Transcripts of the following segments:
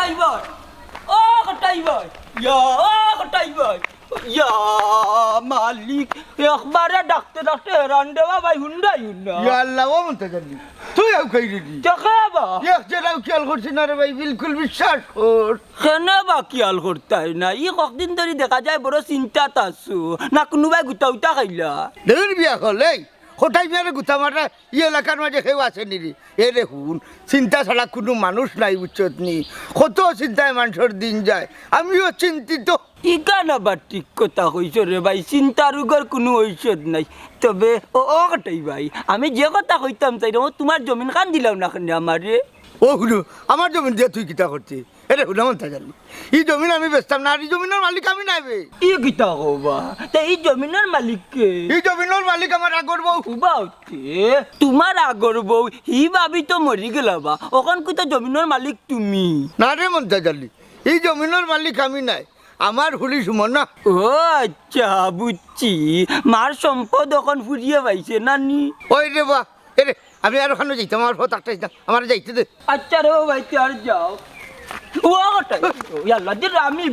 কটাই ভাই ও কটাই ভাই ইয়া ও কটাই ভাই ইয়া মালিক একবারে ডাকতে ডাকতে হেরান দেওয়া ভাই হুন্ডাই হুন্ডা ইয়া আল্লাহ ও মন জানি তুই আউ খাই রেডি দেখে বা এক জেলাও খেয়াল করছি না রে ভাই বিলকুল বিশ্বাস কর কেনে বা কিয়াল করতাই না ই কতদিন ধরে দেখা যায় বড় চিন্তাত আছো না কোনোবাই গুটা উটা খাইলা দেউর বিয়া হল এই হঠাৎ বিয়ারে গুতা মারা ই এলাকার মাঝে কেউ আছে রে। এ দেখুন, চিন্তা ছাড়া কোনো মানুষ নাই উচ্চত নি। কত চিন্তায় মানুষের দিন যায়। আমিও চিন্তিত। ইগান আবার ঠিক কথা কইছ রে ভাই? চিন্তা রোগের কোনো ঔষধ নাই। তবে ও কটাই ভাই, আমি যে কথা কইতাম তাই তোমার জমিন কান দিলাম না আমার আমারে ও শুনো আমার জমিন দিয়ে তুই কিতা করছি এটা শুনে মন জানি এই জমিন আমি বেচতাম না আর এই জমিনের মালিক আমি নাই বে। ই কিতা কবা? তা এই জমিনের মালিককে এই জমিনের মালিক আমার আগর বউ। খুবা হচ্ছে? তোমার আগর বউ হি ভাবি তো মরি গেলা বা। ওখান তো জমিনের মালিক তুমি। না রে মন জানি এই জমিনের মালিক আমি নাই। আমার হুলি সুমন না। ও আচ্ছা বুঝছি। মার সম্পদ এখন ফুরিয়ে পাইছে নানি। ওই রে বা এরে আমি আর ওখানে যাইতাম আমার ফত একটা আমার যাইতে দে। আচ্ছা রে ভাই আর যাও। আমি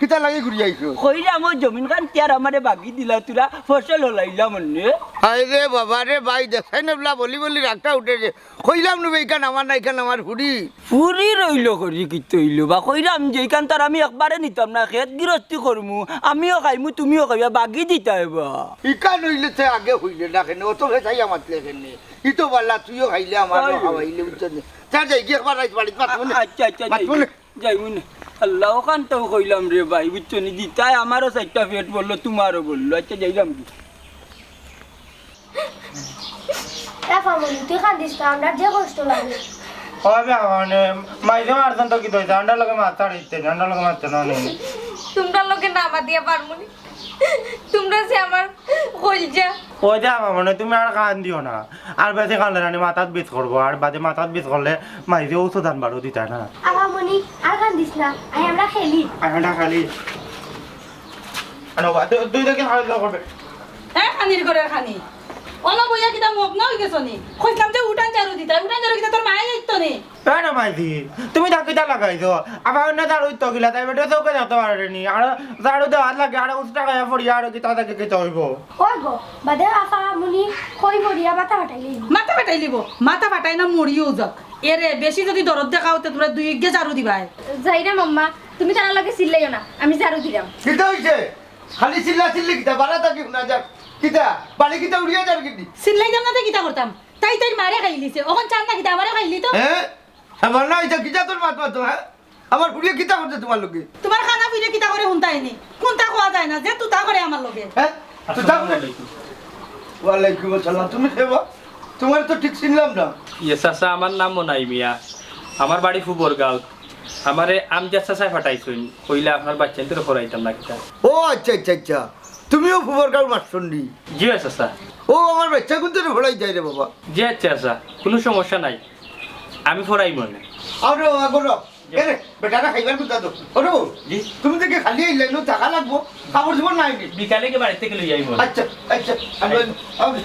কিতা লাগে ঘুরি আইছো? কইরা আমার জমিন খান তিয়ার আমারে বাগি দিলা তুরা ফসল হলাইলা মনে। আরে বাবা রে ভাই দেখাই না বলা বলি বলি রাগটা উঠেছে কইলাম নি এইখান আমার না এইখান আমার হুড়ি ফুরি রইল করি কি তৈল বা কইরাম যে এইখান তার আমি একবারে নিতাম না খেত গৃহস্থী করমু আমিও খাইমু তুমিও খাইবা বাগি দিতা এবা ইকান হইলে তে আগে হইলে না কেন অত খাই আমার লেখেনি ই তো বাল্লা তুইও খাইলে আমার। খাওয়াইলে বুঝছেন চা যাই গিয়ে একবার রাইত বাড়িতে আচ্ছা আচ্ছা যাই মুনে। আল্লাহ ওখান কইলাম রে ভাই বুঝছ নি? দিতাই আমারও চারটা পেট বলল তোমারও বলল আচ্ছা যাইলাম কি? তুই কান্দিস না আমরা যে কষ্ট লাগে। হবে মানে তো কি দইছে আন্ডার লগে মাছ ছাড়িতে আন্ডার লগে মারতে না তোমরা লোকে নামা দিয়া পারমুনি। তোমরা যে আমার কলজা। ও যে আমার মানে তুমি আর কান দিও না। আর বেশি কানলে রানি মাথাত বিষ করব আর বাদে মাথাত বিষ করলে মাইজে ঔষধ আনবারও দিতে না। রাফামণি আর কান্দিস না আই আমরা খেলি। আন্ডা খালি। আনো তুই দেখে খালি করবে। হ্যাঁ খানির করে খানি। অলপ বইয়া কিতা মোক নই গেছনি কইলাম যে উঠান চারু দিতা উঠান জারু কিতা তোর মায়ে যাইতো নি তাই না মাইজি তুমি থাকিটা লাগাইছো? আবার অন্য ঝাড়ু তো গিলা তাই বেটা চৌকে যেতে পারেনি। আর ঝাড়ু দেওয়ার লাগে আর উষ্টা গায়ে পড়িয়া আর কি তাদেরকে খেতে হইব। ওই গো বাদে রাফামণি কই ফাটাইলি মাথা ফাটাই লিব মাথা ফাটাই না মরিও যাক। এরে বেশি যদি দরদ দেখাওতে তোরা দুই গে জারু দিবাই। যাই না মাম্মা তুমি তার লগে চিল্লাইও না। আমি ঝাড়ু দিলাম কিতা হইছে খালি চিল্লা চিল্লি কিতা বাড়া থাকি না যাক। কিতা বাড়ি কিতা উড়িয়ে যার কিনি? সিল্লাই দাম না তো কিতা করতাম তাই তাই মারে খাইলিছে ওখান চান না কিতা আমারে খাইলি তো। হ্যাঁ আমার না হইছে কিতা তোর মাত মাত হ্যাঁ? আমার হুড়িয়ে কিতা করছে তোমার লোকে তোমার খানা ফিরে কিতা করে হুনতাইনি কোনটা খোয়া যায় না? যে তুতা করে আমার লগে। হ্যাঁ? তুই থাক না। ওয়ালাইকুম আসসালাম। তুমি খেবা। তোমার তো ঠিক চিনলাম না। ইয়ে চাচা আমার নাম মনাই মিয়া। আমার বাড়ি ফুবর গাঁও আমারে আমজাদ চাচাই ফাটাইছুন কইলে আপনার বাচ্চা তো ফরাইতাম না কিতা। ও আচ্ছা আচ্ছা আচ্ছা। তুমিও ফুবর কাউ মারছন্ডি জি চাচা। ও আমার বাচ্চা কিন্তু ভোলাই যায় রে বাবা। জি আচ্ছা চাচা। কোনো সমস্যা নাই। আমি ফরাই মনে। আরও আগর এরে বেটাটা খাইবার বুঝা তো ওরে জি। তুমি দেখে খালি আইলে নো টাকা লাগবো? খাবার জীবন নাই বিকালে কি বাড়িতে লই যাইবো আচ্ছা আচ্ছা আমি